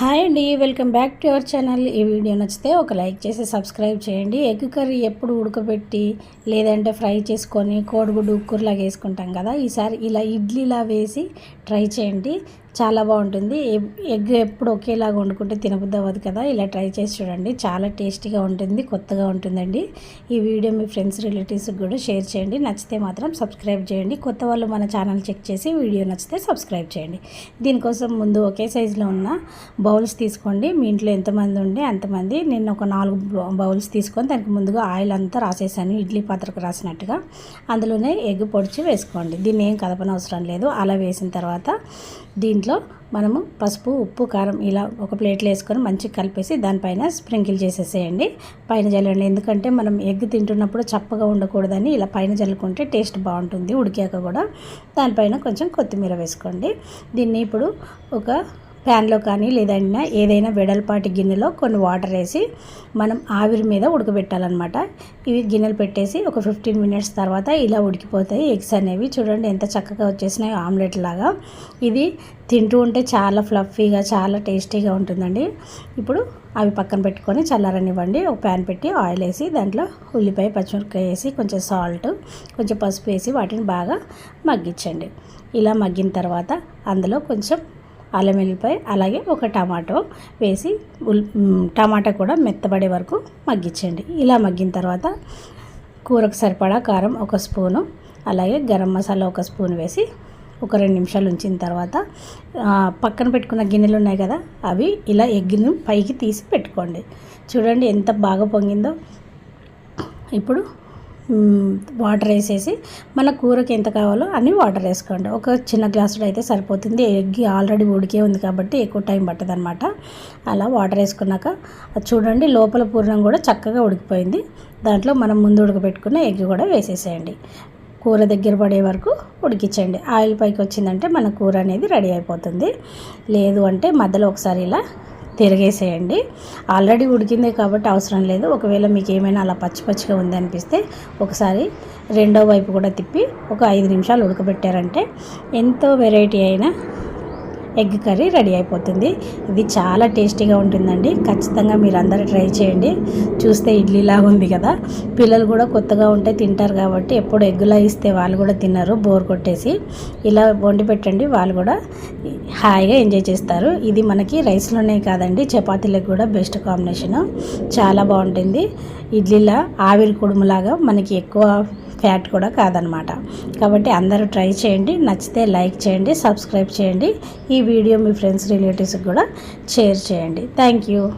Hi అండి welcome back to our channel. ఈ video నచ్చితే ఒక లైక్ చేసి సబ్స్క్రైబ్ చేయండి. ఎగ్ కర్రీ ఎప్పుడు ఉడకబెట్టి లేదంటే ఫ్రై చేసుకొని కోడిగుడ్డు ఉక్కురులాగా వేసుకుంటాం కదా. ఈసారి ఇలా ఇడ్లీలా వేసి ట్రై చేయండి. చాలా బాగుంటుంది. ఎగ్ ఎప్పుడు ఒకేలాగా వండుకుంటే తినబుద్ది అవ్వదు కదా. ఇలా ట్రై చేసి చూడండి. చాలా టేస్టీగా ఉంటుంది కొత్తగా ఉంటుందండి. ఈ వీడియో మీ ఫ్రెండ్స్ రిలేటివ్స్కి కూడా షేర్ చేయండి. నచ్చితే మాత్రం సబ్స్క్రైబ్ చేయండి. కొత్త వాళ్ళు మన ఛానల్ చెక్ చేసి వీడియో నచ్చితే సబ్స్క్రైబ్ చేయండి. దీనికోసం ముందు ఒకే సైజులో ఉన్న బౌల్స్ తీసుకోండి. మీ ఇంట్లో ఎంతమంది ఉండే అంతమంది. నేను ఒక నాలుగు బౌల్స్ తీసుకొని దానికి ముందుగా ఆయిల్ అంతా రాసేసాను. ఇడ్లీ పాత్రకు రాసినట్టుగా. అందులోనే ఎగ్ పొడిచి వేసుకోండి. దీన్ని ఏం కదపనవసరం లేదు. అలా వేసిన తర్వాత దీంట్లో మనము పసుపు ఉప్పు కారం ఇలా ఒక ప్లేట్లో వేసుకొని మంచిగా కలిపేసి దానిపైన స్ప్రింకిల్ చేసేసేయండి. పైన జల్లండి. ఎందుకంటే మనం ఎగ్ తింటున్నప్పుడు చప్పగా ఉండకూడదని ఇలా పైన జల్లుకుంటే టేస్ట్ బాగుంటుంది ఉడికాక కూడా. దానిపైన కొంచెం కొత్తిమీర వేసుకోండి. దీన్ని ఇప్పుడు ఒక ప్యాన్లో కానీ లేదన్నా ఏదైనా వెడల్పాటి గిన్నెలో కొన్ని వాటర్ వేసి మనం ఆవిరి మీద ఉడకబెట్టాలన్నమాట. ఇవి గిన్నెలు పెట్టేసి ఒక ఫిఫ్టీన్ మినిట్స్ తర్వాత ఇలా ఉడికిపోతాయి. ఎగ్స్ అనేవి చూడండి ఎంత చక్కగా వచ్చేసినాయి ఆమ్లెట్ లాగా. ఇది తింటూ ఉంటే చాలా ఫ్లఫీగా చాలా టేస్టీగా ఉంటుందండి. ఇప్పుడు అవి పక్కన పెట్టుకొని చల్లారనివ్వండి. ఒక ప్యాన్ పెట్టి ఆయిల్ వేసి దాంట్లో ఉల్లిపాయ పచ్చిమిరపకాయ వేసి కొంచెం సాల్ట్ కొంచెం పసుపు వేసి వాటిని బాగా మగ్గించండి. ఇలా మగ్గిన తర్వాత అందులో కొంచెం అల్లం వెల్లిపాయ అలాగే ఒక టమాటో వేసి టమాటా కూడా మెత్తబడే వరకు మగ్గించండి. ఇలా మగ్గిన తర్వాత కూరకు సరిపడా కారం ఒక స్పూను అలాగే గరం మసాలా ఒక స్పూన్ వేసి ఒక రెండు నిమిషాలు ఉంచిన తర్వాత పక్కన పెట్టుకున్న గిన్నెలు ఉన్నాయి కదా అవి ఇలా ఎగ్గిని పైకి తీసి పెట్టుకోండి. చూడండి ఎంత బాగా పొంగిందో. ఇప్పుడు వాటర్ వేసేసి మన కూరకి ఎంత కావాలో అన్ని వాటర్ వేసుకోండి. ఒక చిన్న గ్లాసులో అయితే సరిపోతుంది. ఎగ్ ఆల్రెడీ ఉడికే ఉంది కాబట్టి ఎక్కువ టైం పట్టదు అనమాట అలా వాటర్ వేసుకున్నాక చూడండి లోపల పూర్ణం కూడా చక్కగా ఉడికిపోయింది. దాంట్లో మనం ముందు ఉడకబెట్టుకున్న ఎగ్ కూడా వేసేసేయండి. కూర దగ్గర పడే వరకు ఉడికించండి. ఆయిల్ పైకి వచ్చిందంటే మన కూర అనేది రెడీ అయిపోతుంది. లేదు అంటే మధ్యలో ఒకసారి ఇలా తిరిగేసేయండి. ఆల్రెడీ ఉడికిందే కాబట్టి అవసరం లేదు. ఒకవేళ మీకు ఏమైనా అలా పచ్చి పచ్చిగా ఉంది అనిపిస్తే ఒకసారి రెండో వైపు కూడా తిప్పి ఒక ఐదు నిమిషాలు ఉడకబెట్టారంటే ఎంతో వెరైటీ అయినా ఎగ్ కర్రీ రెడీ అయిపోతుంది. ఇది చాలా టేస్టీగా ఉంటుందండి. ఖచ్చితంగా మీరు అందరూ ట్రై చేయండి. చూస్తే ఇడ్లీలాగా ఉంది కదా. పిల్లలు కూడా కొత్తగా ఉంటే తింటారు కాబట్టి ఎప్పుడు ఎగ్గులా ఇస్తే వాళ్ళు కూడా తిన్నారు బోర్ కొట్టేసి ఇలా వండి పెట్టండి. వాళ్ళు కూడా హాయిగా ఎంజాయ్ చేస్తారు. ఇది మనకి రైస్లోనే కాదండి. చపాతీలకు కూడా బెస్ట్ కాంబినేషను. చాలా బాగుంటుంది. ఇడ్లీలా ఆవిరి కుడుములాగా మనకి ఎక్కువ ఫ్యాట్ కూడా కాదనమాట. కాబట్టి అందరూ ట్రై చేయండి నచ్చితే లైక్ చేయండి సబ్స్క్రైబ్ చేయండి. ఈ వీడియో మీ ఫ్రెండ్స్ రిలేటివ్స్కి కూడా షేర్ చేయండి. Thank you.